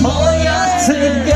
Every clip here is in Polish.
Moja ty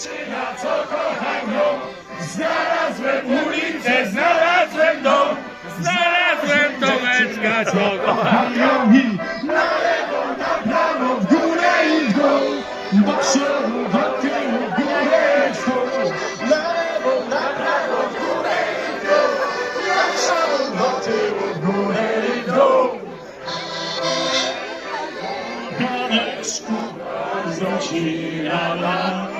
dziewczyna, co kocham ją. Znalazłem ulicę, znalazłem dom, znalazłem Tomeczka, co kocham ją. I na lewo, na prawo, w górę i w dół, do przodu, do w górę i w dół. Na lewo, na prawo, w górę i w dół, do przodu, do w górę i w dół. Tomeczku, bardzo ci na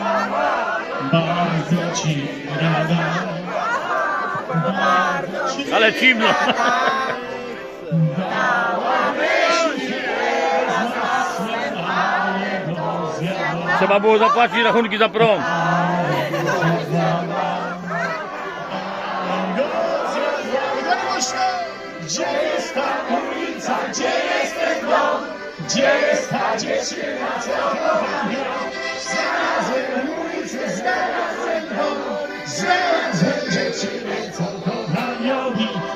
ci rada, Ale cimno. Trzeba było zapłacić rachunki za prąd. Gdzie jest ta ulica, gdzie jest ten dom? Gdzie jest ta dziewczyna, co że dzieci lecą kochani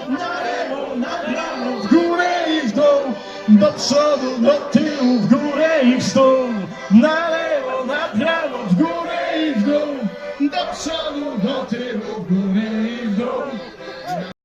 na lewo, na prawo, w górę i w dół, do przodu, do tyłu, w górę i w stół, na lewo, na prawo, w górę i w dół, do przodu, do tyłu, w górę